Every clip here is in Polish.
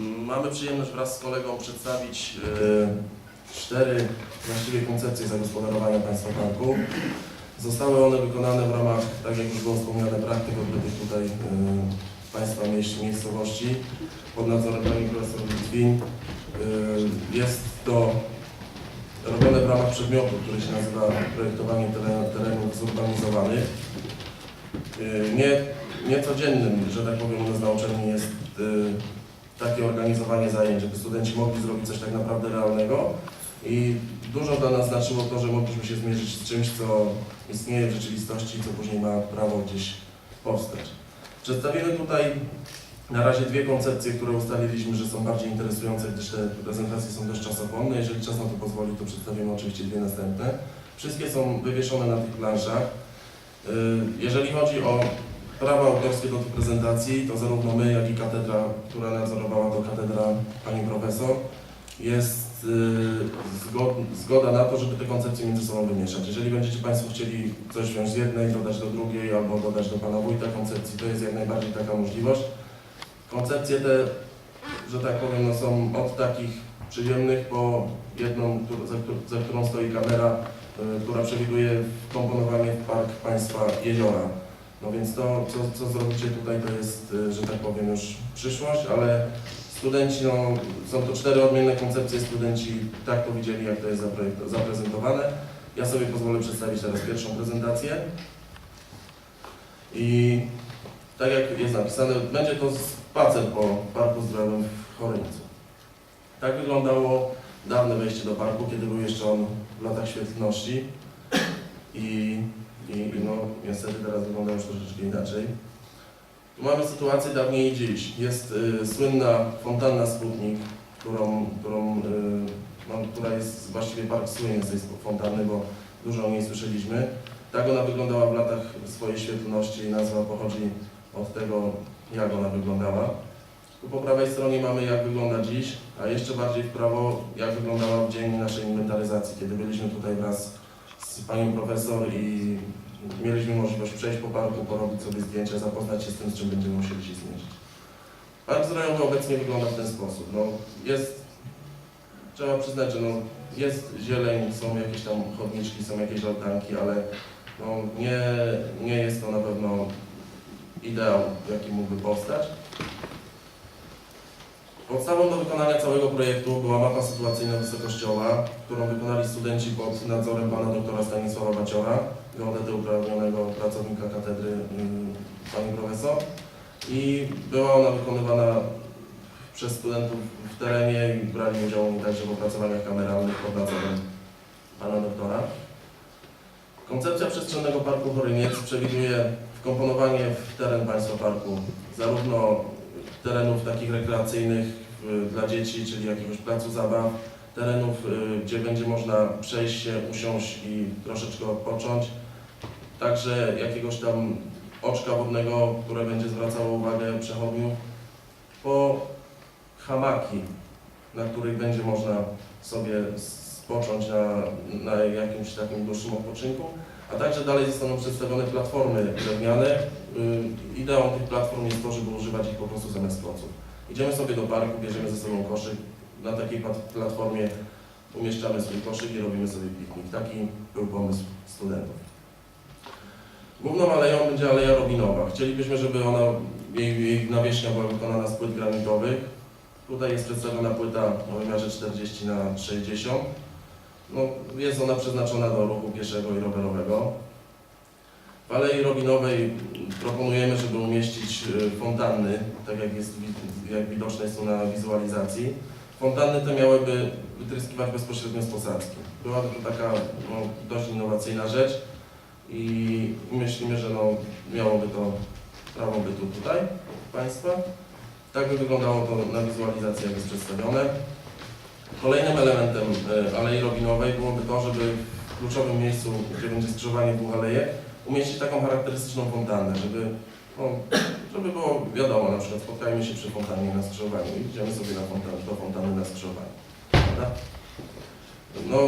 Mamy przyjemność wraz z kolegą przedstawić e, cztery właściwie koncepcje zagospodarowania Państwa Parku. Zostały one wykonane w ramach, tak jak już było wspomniane, praktyk odbytych tutaj e, Państwa mieś, miejscowości pod nadzorem Pani Profesor Litwin. E, Jest to robione w ramach przedmiotu, który się nazywa projektowanie teren- terenów zurbanizowanych. Nie, niecodziennym, że tak powiem, u nas na uczelni jest takie organizowanie zajęć, żeby studenci mogli zrobić coś tak naprawdę realnego i dużo dla nas znaczyło to, że mogliśmy się zmierzyć z czymś, co istnieje w rzeczywistości i co później ma prawo gdzieś powstać. Przedstawimy tutaj na razie dwie koncepcje, które ustaliliśmy, że są bardziej interesujące, gdyż te prezentacje są dość czasochłonne. Jeżeli czas na to pozwoli, to przedstawimy oczywiście dwie następne. Wszystkie są wywieszone na tych planszach. Y, Jeżeli chodzi o prawa autorskie do tych prezentacji, to zarówno my, jak i katedra, która nadzorowała to katedra pani profesor, jest y, zgod, zgoda na to, żeby te koncepcje między sobą wymieszać. Jeżeli będziecie Państwo chcieli coś wziąć z jednej, dodać do drugiej albo dodać do Pana Wójta koncepcji, to jest jak najbardziej taka możliwość. Koncepcje te, że tak powiem, no są od takich przyjemnych po jedną, za, za którą stoi kamera, y, która przewiduje wkomponowanie w park państwa jeziora. No więc to, co, co zrobicie tutaj, to jest, y, że tak powiem, już przyszłość, ale studenci, no, są to cztery odmienne koncepcje, studenci tak to widzieli, jak to jest zaprezentowane. Ja sobie pozwolę przedstawić teraz pierwszą prezentację. I tak jak jest napisane, będzie to spacer po Parku Zdrowym w Chorynicu. Tak wyglądało dawne wejście do parku, kiedy był jeszcze on w latach świetlności. I, i, no, niestety teraz wygląda już troszeczkę inaczej. Tu mamy sytuację dawniej i dziś. Jest y, słynna fontanna Sputnik, którą, którą, y, no, która jest właściwie park słynie z tej fontanny, bo dużo o niej słyszeliśmy. Tak ona wyglądała w latach swojej świetlności i nazwa pochodzi od tego, jak ona wyglądała. Tu po prawej stronie mamy jak wygląda dziś, a jeszcze bardziej w prawo jak wyglądała w dzień naszej inwentaryzacji, kiedy byliśmy tutaj wraz z panią profesor i mieliśmy możliwość przejść po parku, porobić sobie zdjęcia, zapoznać się z tym, z czym będziemy musieli się zmierzyć. Park zdrojowy obecnie wygląda w ten sposób. No, jest, trzeba przyznać, że no, jest zieleń, są jakieś tam chodniczki, są jakieś altanki, ale no, nie, nie jest to na pewno ideał, jaki mógłby powstać. Podstawą do wykonania całego projektu była mapa sytuacyjna wysokościowa, którą wykonali studenci pod nadzorem pana doktora Stanisława Baciora, geodety uprawnionego pracownika katedry ym, pani profesor. I była ona wykonywana przez studentów w terenie i brali udział także w opracowaniach kameralnych pod nadzorem pana doktora. Koncepcja przestrzennego parku Choryniec przewiduje wkomponowanie w teren państwa parku zarówno terenów takich rekreacyjnych y, dla dzieci, czyli jakiegoś placu zabaw, terenów, y, gdzie będzie można przejść się, usiąść i troszeczkę odpocząć, także jakiegoś tam oczka wodnego, które będzie zwracało uwagę przechodniów, po hamaki, na których będzie można sobie spocząć na, na jakimś takim dłuższym odpoczynku, a także dalej zostaną przedstawione platformy drewniane. Y, Ideą tych platform jest to, żeby używać ich po prostu zamiast kloców. Idziemy sobie do parku, bierzemy ze sobą koszyk, na takiej plat- platformie umieszczamy swój koszyk i robimy sobie piknik. Taki był pomysł studentów. Główną aleją będzie Aleja Robinowa. Chcielibyśmy, żeby ona, jej, jej nawierzchnia była wykonana z płyt granitowych. Tutaj jest przedstawiona płyta o wymiarze 40 na 60 no, jest ona przeznaczona do ruchu pieszego i rowerowego. W Alei Robinowej proponujemy, żeby umieścić y, fontanny, tak jak, jest, jak widoczne są na wizualizacji. Fontanny te miałyby wytryskiwać bezpośrednio z posadzki. Byłaby to taka no, dość innowacyjna rzecz i myślimy, że no, miałoby to prawo bytu tutaj Państwa. Tak by wyglądało to na wizualizacji, jak jest przedstawione. Kolejnym elementem e, Alei Robinowej byłoby to, żeby w kluczowym miejscu, gdzie będzie skrzyżowanie dwóch alejek, umieścić taką charakterystyczną fontannę, żeby, no, żeby było wiadomo, na przykład spotkajmy się przy fontannie na skrzyżowaniu i idziemy sobie na fontan, do fontanny na skrzyżowaniu. Prawda? No,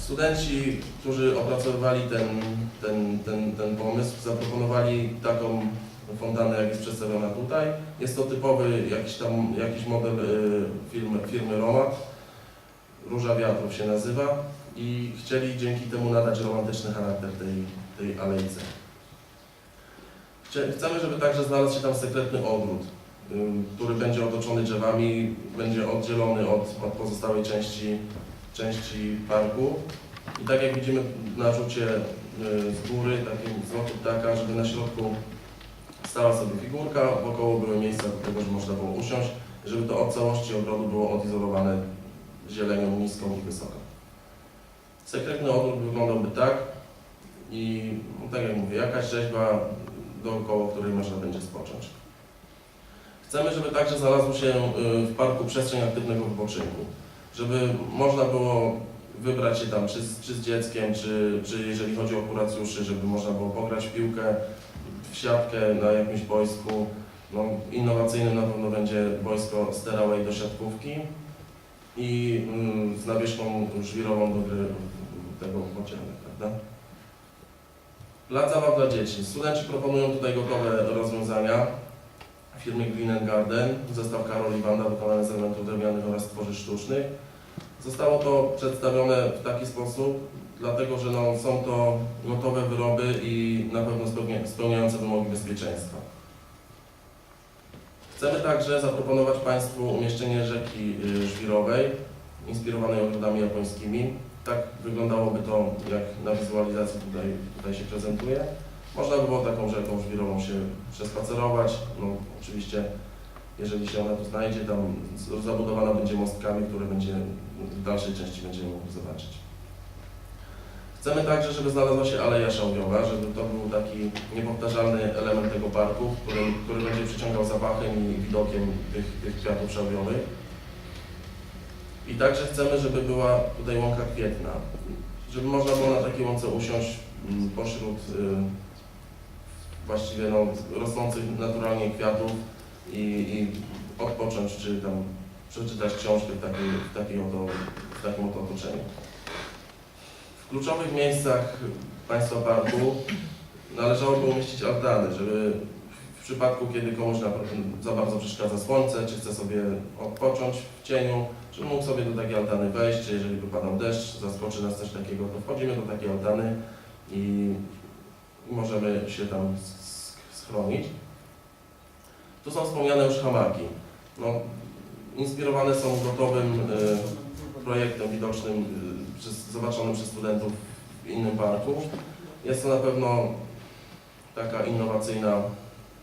studenci, którzy opracowywali ten, ten, ten, ten pomysł, zaproponowali taką fontannę, jak jest przedstawiona tutaj. Jest to typowy jakiś tam jakiś model y, firmy, firmy Romat. Róża Wiatrów się nazywa i chcieli dzięki temu nadać romantyczny charakter tej, tej alejce. Chcemy, żeby także znalazł się tam sekretny ogród, który będzie otoczony drzewami, będzie oddzielony od, od pozostałej części, części parku. I tak jak widzimy na rzucie y, z góry, takim z lotu ptaka, żeby na środku stała sobie figurka, wokoło były miejsca do tego, żeby można było usiąść, żeby to od całości ogrodu było odizolowane zielenią niską i wysoką. Sekretny ogród wyglądałby tak i no, tak jak mówię, jakaś rzeźba dookoła której można będzie spocząć. Chcemy, żeby także znalazło się y, w parku przestrzeń aktywnego wypoczynku, żeby można było wybrać się tam czy z, czy z dzieckiem, czy, czy jeżeli chodzi o kuracjuszy, żeby można było pograć w piłkę, w siatkę na jakimś boisku. No, innowacyjnym na pewno będzie boisko Stairway do siatkówki i mm, z nawieszką żwirową do gry tego bociany, prawda? Plac zabaw dla dzieci. Studenci proponują tutaj gotowe rozwiązania firmy Green Garden, zestaw Karol i Wanda wykonany z elementów drewnianych oraz tworzyw sztucznych. Zostało to przedstawione w taki sposób, dlatego że no, są to gotowe wyroby i na pewno spełnia, spełniające wymogi bezpieczeństwa. Chcemy także zaproponować Państwu umieszczenie rzeki y, żwirowej, inspirowanej ogrodami japońskimi. Tak wyglądałoby to, jak na wizualizacji tutaj, tutaj się prezentuje. Można by było taką rzeką żwirową się przespacerować. No, oczywiście, jeżeli się ona tu znajdzie, tam zabudowana będzie mostkami, które będzie w dalszej części będziemy mogli zobaczyć. Chcemy także, żeby znalazła się aleja szałwiowa, żeby to był taki niepowtarzalny element tego parku, który, który będzie przyciągał zapachem i widokiem tych, tych kwiatów szałwiowych. I także chcemy, żeby była tutaj łąka kwietna, żeby można było na takiej łące usiąść mm, pośród y, właściwie no, rosnących naturalnie kwiatów i, i odpocząć, czy tam przeczytać książkę w, takiej, w, takiej oto, w takim oto otoczeniu. W kluczowych miejscach państwa parku należałoby umieścić altany, żeby w przypadku, kiedy komuś na, za bardzo przeszkadza słońce, czy chce sobie odpocząć w cieniu, żeby mógł sobie do takiej altany wejść, czy jeżeli wypadał deszcz, zaskoczy nas coś takiego, to wchodzimy do takiej altany i możemy się tam schronić. Tu są wspomniane już hamaki. No, inspirowane są gotowym y, projektem widocznym, y, przez, zobaczonym przez studentów w innym parku. Jest to na pewno taka innowacyjna,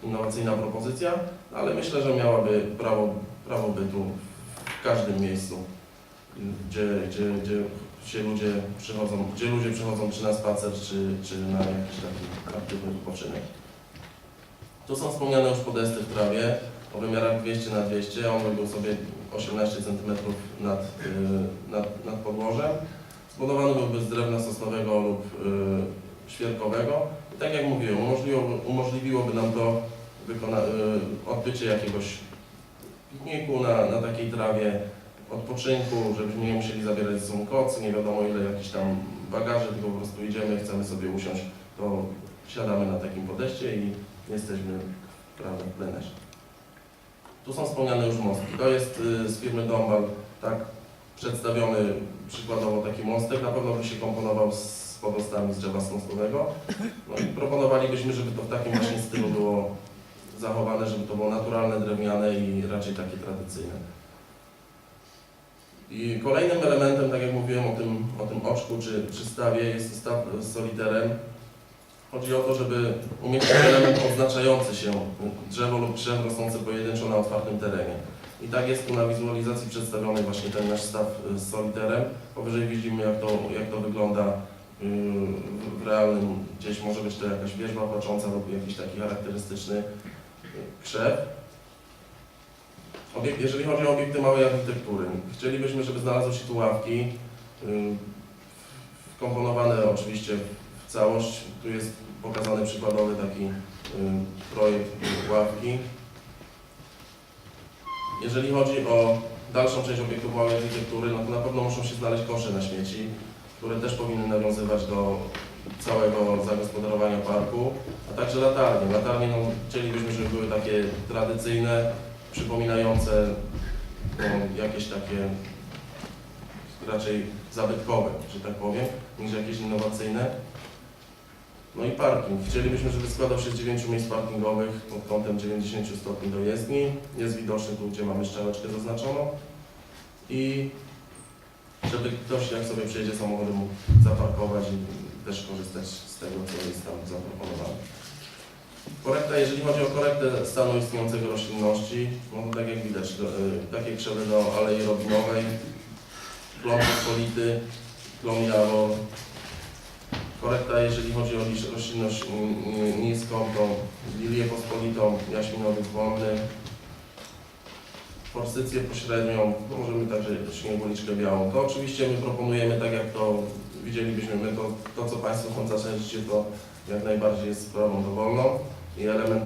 innowacyjna propozycja, ale myślę, że miałaby prawo, prawo bytu w każdym miejscu, gdzie, gdzie, gdzie się ludzie przychodzą, gdzie ludzie przychodzą czy na spacer, czy, czy na jakiś taki aktywny wypoczynek. Tu są wspomniane już podesty w trawie o wymiarach 200 na 200, on był sobie 18 cm nad, y, nad, nad podłożem. Zbudowany byłby z drewna sosnowego lub y, świerkowego. I tak jak mówiłem, umożliwiłoby, umożliwiłoby nam to wykona, y, odbycie jakiegoś pikniku na, na takiej trawie, odpoczynku, żebyśmy nie musieli zabierać ze sobą kocy, nie wiadomo ile jakichś tam bagaży, tylko po prostu idziemy, chcemy sobie usiąść, to siadamy na takim podejście i jesteśmy w plenerze. Tu są wspomniane już mostki. To jest y, z firmy Dombal, tak przedstawiony przykładowo taki mostek. Na pewno by się komponował z podostami z drzewa snosowego. No i proponowalibyśmy, żeby to w takim właśnie stylu było zachowane, żeby to było naturalne, drewniane i raczej takie tradycyjne. I kolejnym elementem, tak jak mówiłem o tym, o tym oczku czy, czy stawie, jest staw z soliterem. Chodzi o to, żeby umieścić element odznaczający się drzewo lub drzew rosnące pojedynczo na otwartym terenie. I tak jest tu na wizualizacji przedstawiony właśnie ten nasz staw y, z soliterem. Powyżej widzimy jak to, jak to wygląda y, w- realnym, gdzieś może być to jakaś wierzba płacząca lub jakiś taki charakterystyczny krzew. Obiekt, jeżeli chodzi o obiekty małej architektury, chcielibyśmy, żeby znalazły się tu ławki, wkomponowane oczywiście w całość. Tu jest pokazany przykładowy taki projekt ławki. Jeżeli chodzi o dalszą część obiektów małej architektury, no to na pewno muszą się znaleźć kosze na śmieci, które też powinny nawiązywać do, całego zagospodarowania parku, a także latarnie. Latarnie no, chcielibyśmy, żeby były takie tradycyjne, przypominające no, jakieś takie raczej zabytkowe, że tak powiem, niż jakieś innowacyjne. No i parking. Chcielibyśmy, żeby składał się z 9 miejsc parkingowych pod kątem 90 stopni do jezdni. Jest widoczny tu, gdzie mamy szczeleczkę zaznaczoną. I żeby ktoś, jak sobie przyjedzie samochodem, mógł zaparkować i też korzystać z tego, co jest tam zaproponowane. Korekta, jeżeli chodzi o korektę stanu istniejącego roślinności, no tak jak widać, do, y, takie krzewy do Alei Robinowej, plon pospolity, plon jawor. Korekta, jeżeli chodzi o roślinność niską, to lilię pospolitą, jaśminowy włonny, forsycję pośrednią, możemy także śnieguliczkę białą. To oczywiście my proponujemy, tak jak to widzielibyśmy, my to, to co Państwo chcą zasadzić, to jak najbardziej jest sprawą dowolną i element